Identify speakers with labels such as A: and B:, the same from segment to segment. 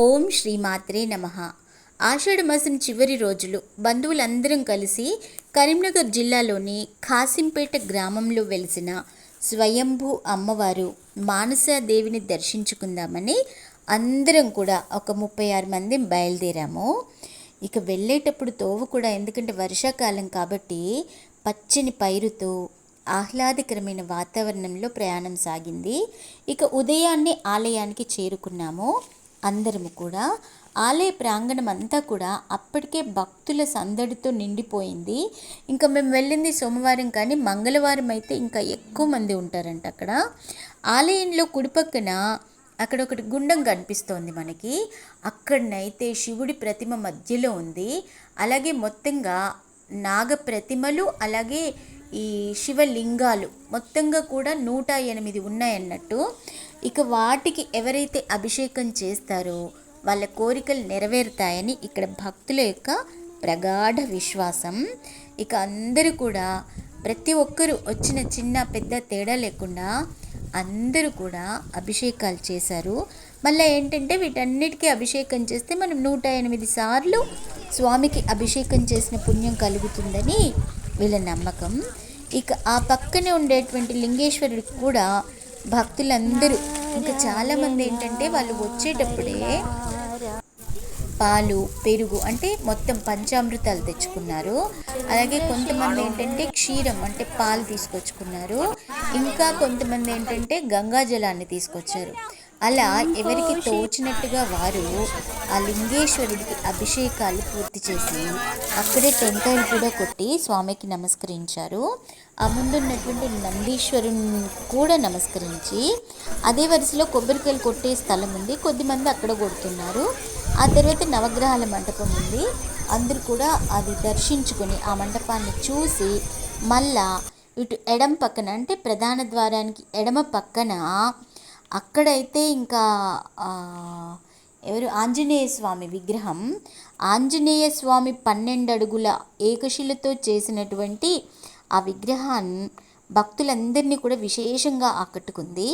A: ఓం శ్రీమాత్రే నమ. ఆషాఢ మాసం చివరి రోజులు బంధువులందరం కలిసి కరీంనగర్ జిల్లాలోని ఖాసింపేట గ్రామంలో వెలిసిన స్వయంభూ అమ్మవారు మానసాదేవిని దర్శించుకుందామని అందరం కూడా ఒక ముప్పై ఆరు మంది బయలుదేరాము. ఇక వెళ్ళేటప్పుడు తోవ కూడా ఎందుకంటే వర్షాకాలం కాబట్టి పచ్చని పైరుతో ఆహ్లాదకరమైన వాతావరణంలో ప్రయాణం సాగింది. ఇక ఉదయాన్నే ఆలయానికి చేరుకున్నాము. అందరము కూడా. ఆలయ ప్రాంగణం అంతా కూడా అప్పటికే భక్తుల సందడితో నిండిపోయింది. ఇంకా మేము వెళ్ళింది సోమవారం కానీ మంగళవారం అయితే ఇంకా ఎక్కువ మంది ఉంటారంట అక్కడ. ఆలయంలో కుడిపక్కన అక్కడ ఒకటి గుండం కనిపిస్తోంది మనకి. అక్కడనైతే శివుడి ప్రతిమ మధ్యలో ఉంది. అలాగే మొత్తంగా నాగ ప్రతిమలు అలాగే ఈ శివలింగాలు మొత్తంగా కూడా నూట ఎనిమిది ఉన్నాయన్నట్టు. ఇక వాటికి ఎవరైతే అభిషేకం చేస్తారో వాళ్ళ కోరికలు నెరవేరుతాయని ఇక్కడ భక్తుల యొక్క ప్రగాఢ విశ్వాసం. ఇక అందరూ కూడా ప్రతి ఒక్కరూ వచ్చిన చిన్న పెద్ద తేడా లేకుండా అందరూ కూడా అభిషేకాలు చేశారు. మళ్ళీ ఏంటంటే వీటన్నిటికీ అభిషేకం చేస్తే మనం నూట ఎనిమిది సార్లు స్వామికి అభిషేకం చేసిన పుణ్యం కలుగుతుందని వీళ్ళ నమ్మకం. ఇక ఆ పక్కనే ఉండేటువంటి లింగేశ్వరుడికి కూడా భక్తులందరూ. ఇంకా చాలామంది ఏంటంటే వాళ్ళు వచ్చేటప్పుడే పాలు పెరుగు అంటే మొత్తం పంచామృతాలు తెచ్చుకున్నారు. అలాగే కొంతమంది ఏంటంటే క్షీరం అంటే పాలు తీసుకొచ్చుకున్నారు. ఇంకా కొంతమంది ఏంటంటే గంగా జలాన్ని తీసుకొచ్చారు. అలా ఎవరికి తోచినట్టుగా వారు ఆ లింగేశ్వరుడికి అభిషేకాలు పూర్తి చేసి అక్కడే టెంకాయలు కూడా కొట్టి స్వామికి నమస్కరించారు. ఆ ముందున్నటువంటి నందీశ్వరుని కూడా నమస్కరించి అదే వరుసలో కొబ్బరికాయలు కొట్టే స్థలం ఉంది. కొద్దిమంది అక్కడ కొడుతున్నారు. ఆ తర్వాత నవగ్రహాల మంటపం ఉంది. అందరూ కూడా అది దర్శించుకొని ఆ మండపాన్ని చూసి మళ్ళా ఇటు ఎడం పక్కన అంటే ప్రధాన ద్వారానికి ఎడమ పక్కన అక్కడైతే ఇంకా ఎవరు? ఆంజనేయ స్వామి విగ్రహం. ఆంజనేయ స్వామి పన్నెండు అడుగుల ఏకశిలతో చేసినటువంటి ఆ విగ్రహాన్ని భక్తులందరినీ కూడా విశేషంగా ఆకట్టుకుంది.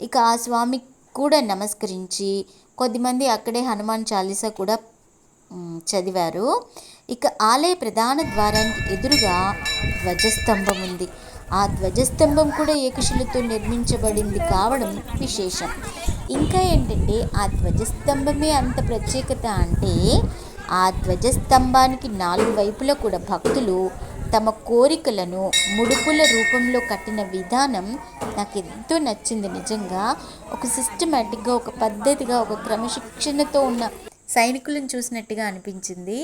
A: ఇక ఆ స్వామి కూడా నమస్కరించి కొద్దిమంది అక్కడే హనుమాన్ చాలీసా కూడా చదివారు. ఇక ఆలయ ప్రధాన ద్వారానికి ఎదురుగా ధ్వజస్తంభం ఉంది. ఆ ధ్వజస్తంభం కూడా ఏకశిలతో నిర్మించబడింది కావడం విశేషం. ఇంకా ఏంటంటే ఆ ధ్వజస్తంభమే అంత ప్రత్యేకత అంటే ఆ ధ్వజస్తంభానికి నాలుగు వైపులా కూడా భక్తులు తమ కోరికలను ముడుపుల రూపంలో కట్టిన విధానం నాకు ఎంతో నచ్చింది. నిజంగా ఒక సిస్టమేటిక్గా ఒక పద్ధతిగా ఒక క్రమశిక్షణతో ఉన్న సైనికులను చూసినట్టుగా అనిపించింది.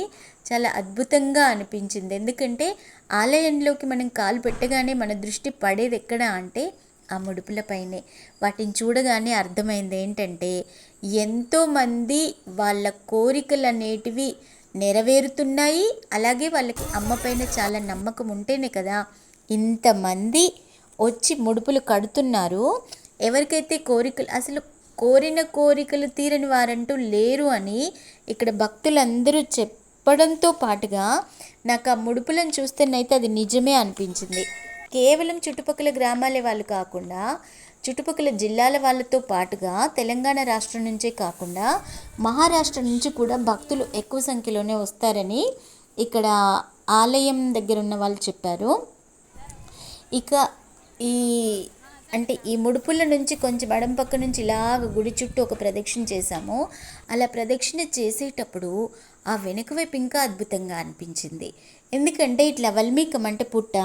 A: చాలా అద్భుతంగా అనిపించింది. ఎందుకంటే ఆలయంలోకి మనం కాలు పెట్టగానే మన దృష్టి పడేది ఎక్కడ అంటే ఆ ముడుపులపైనే వాటిని చూడగానే అర్థమైంది ఏంటంటే ఎంతోమంది వాళ్ళ కోరికలు అనేటివి నెరవేరుతున్నాయి. అలాగే వాళ్ళకి అమ్మ పైన చాలా నమ్మకం ఉంటేనే కదా ఇంతమంది వచ్చి ముడుపులు కడుతున్నారు. ఎవరికైతే కోరికలు అసలు కోరిన కోరికలు తీరని వారంటూ లేరు అని ఇక్కడ భక్తులందరూ చెప్పడంతో పాటుగా నాకు ఆ ముడుపులను చూస్తేనైతే అది నిజమే అనిపించింది. కేవలం చుట్టుపక్కల గ్రామాలే వాళ్ళు కాకుండా చుట్టుపక్కల జిల్లాల వాళ్ళతో పాటుగా తెలంగాణ రాష్ట్రం నుంచే కాకుండా మహారాష్ట్ర నుంచి కూడా భక్తులు ఎక్కువ సంఖ్యలోనే వస్తారని ఇక్కడ ఆలయం దగ్గర ఉన్న వాళ్ళు చెప్పారు. ఇక ఈ అంటే ఈ ముడుపుల నుంచి కొంచెం ఎడం పక్క నుంచి ఇలాగ గుడి చుట్టూ ఒక ప్రదక్షిణ చేశాము. అలా ప్రదక్షిణ చేసేటప్పుడు ఆ వెనుక వైపు ఇంకా అద్భుతంగా అనిపించింది. ఎందుకంటే ఇట్లా వల్మీకం అంటే పుట్ట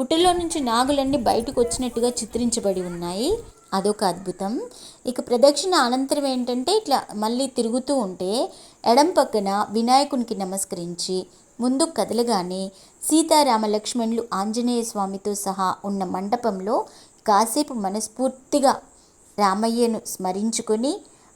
A: పుట్టలో నుంచి నాగులన్నీ బయటకు వచ్చినట్టుగా చిత్రించబడి ఉన్నాయి. అదొక అద్భుతం. ఇక ప్రదక్షిణ అనంతరం ఏంటంటే ఇట్లా మళ్ళీ తిరుగుతూ ఉంటే ఎడం పక్కన వినాయకునికి నమస్కరించి ముందు కదలగానే సీతారామ లక్ష్మణులు ఆంజనేయ స్వామితో సహా ఉన్న మండపంలో కాసేపు మనస్ఫూర్తిగా రామయ్యను స్మరించుకొని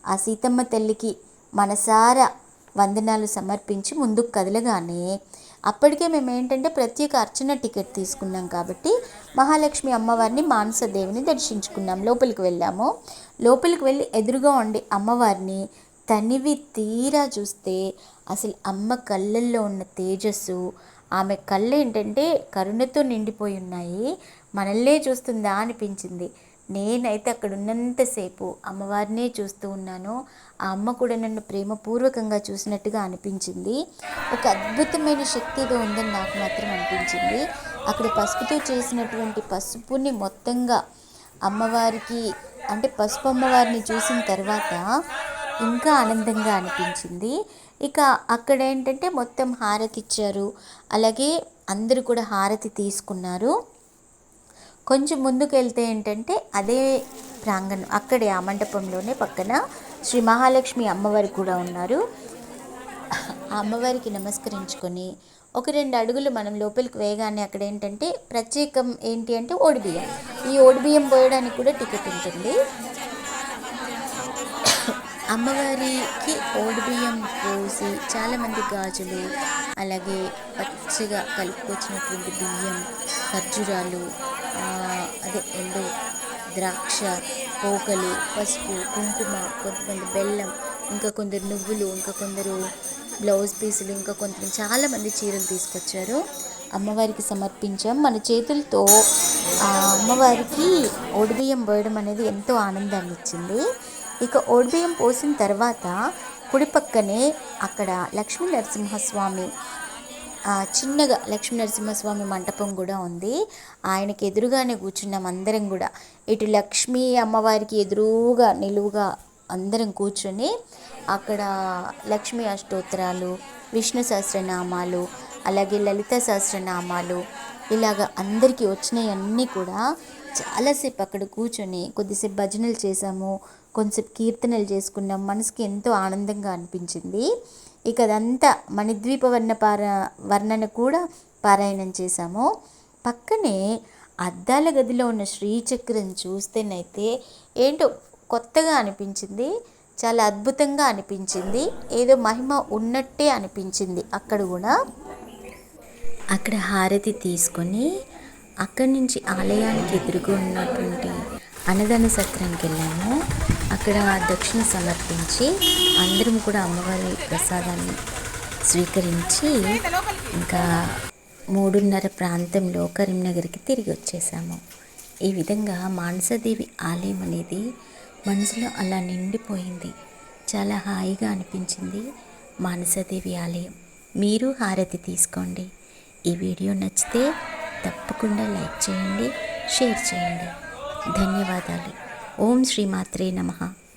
A: ఆ సీతమ్మ తల్లికి మనసారా వందనాలు సమర్పించి ముందుకు కదలగానే అప్పటికే మేము ఏంటంటే ప్రత్యేక అర్చన టికెట్ తీసుకున్నాం కాబట్టి మహాలక్ష్మి అమ్మవారిని మానసదేవిని దర్శించుకున్నాం. లోపలికి వెళ్ళాము. లోపలికి వెళ్ళి ఎదురుగా ఉండే అమ్మవారిని తనివి తీరా చూస్తే అసలు అమ్మ కళ్ళల్లో ఉన్న తేజస్సు ఆమె కళ్ళు ఏంటంటే కరుణతో నిండిపోయి ఉన్నాయి. మనల్నే చూస్తుందా అనిపించింది. నేనైతే అక్కడ ఉన్నంతసేపు అమ్మవారినే చూస్తూ ఉన్నాను. ఆ అమ్మ కూడా నన్ను ప్రేమపూర్వకంగా చూసినట్టుగా అనిపించింది. ఒక అద్భుతమైన శక్తితో ఉందని నాకు మాత్రం అనిపించింది. అక్కడ పసుపుతో చేసినటువంటి పసుపుని మొత్తంగా అమ్మవారికి అంటే పసుపు అమ్మవారిని చూసిన తర్వాత ఇంకా ఆనందంగా అనిపించింది. ఇక అక్కడ ఏంటంటే మొత్తం హారతి ఇచ్చారు. అలాగే అందరూ కూడా హారతి తీసుకున్నారు. కొంచెం ముందుకు వెళ్తే ఏంటంటే అదే ప్రాంగణం అక్కడే ఆ మండపంలోనే పక్కన శ్రీ మహాలక్ష్మి అమ్మవారు కూడా ఉన్నారు. ఆ అమ్మవారికి నమస్కరించుకొని ఒక రెండు అడుగులు మనం లోపలికి వేయగానే అక్కడ ఏంటంటే ప్రత్యేకం ఏంటి అంటే ఓడిబియ్యం. ఈ ఓడిబియ్యం పోయడానికి కూడా టికెట్ ఉంటుంది. అమ్మవారికి ఓడిబియ్యం పోసి చాలామంది గాజులు అలాగే పచ్చగా కలుపుకొచ్చినటువంటి బియ్యం ఖర్జూరాలు అదే ఎండు ద్రాక్ష పోకలు పసుపు కుంకుమ కొంతమంది బెల్లం ఇంకా కొందరు నువ్వులు ఇంకా కొందరు బ్లౌజ్ పీసులు ఇంకా కొంతమంది చాలామంది చీరలు తీసుకొచ్చారు. అమ్మవారికి సమర్పించాం. మన చేతులతో అమ్మవారికి ఓడిబియ్యం పోయడం అనేది ఎంతో ఆనందాన్ని ఇచ్చింది ఇక ఓడిబియ్యం పోసిన తర్వాత కుడి పక్కనే అక్కడ లక్ష్మీ నరసింహస్వామి చిన్నగా లక్ష్మీ నరసింహస్వామి మంటపం కూడా ఉంది. ఆయనకి ఎదురుగానే కూర్చున్నాం అందరం కూడా. ఇటు లక్ష్మీ అమ్మవారికి ఎదురుగా నిలువుగా అందరం కూర్చొని అక్కడ లక్ష్మీ అష్టోత్తరాలు విష్ణు సహస్రనామాలు అలాగే లలిత సహస్రనామాలు ఇలాగ అందరికీ వచ్చినవన్నీ కూడా చాలాసేపు అక్కడ కూర్చొని కొద్దిసేపు భజనలు చేసాము కొంతసేపు కీర్తనలు చేసుకున్నాం. మనసుకి ఎంతో ఆనందంగా అనిపించింది. ఇక అదంతా మణిద్వీప వర్ణ పార వర్ణన కూడా పారాయణం చేశాము. పక్కనే అద్దాల గదిలో ఉన్న శ్రీచక్రం చూస్తేనైతే ఏంటో కొత్తగా అనిపించింది. చాలా అద్భుతంగా అనిపించింది. ఏదో మహిమ ఉన్నట్టే అనిపించింది అక్కడ కూడా. అక్కడ హారతి తీసుకొని అక్కడి నుంచి ఆలయానికి ఎదురుగా ఉన్నటువంటి అన్నదాన సత్రానికి వెళ్ళాము. అక్కడ దక్షిణ సమర్పించి అందరం కూడా అమ్మవారి ప్రసాదాన్ని స్వీకరించి ఇంకా మూడున్నర ప్రాంతంలో కరీంనగర్కి తిరిగి వచ్చేసాము. ఈ విధంగా మానసదేవి ఆలయం అనేది మనసులో అలా నిండిపోయింది. చాలా హాయిగా అనిపించింది మానసదేవి ఆలయం. మీరు హారతి తీసుకోండి. ఈ వీడియో నచ్చితే తప్పకుండా లైక్ చేయండి షేర్ చేయండి. ధన్యవాదాలు. ఓం శ్రీమాత్రే నమః.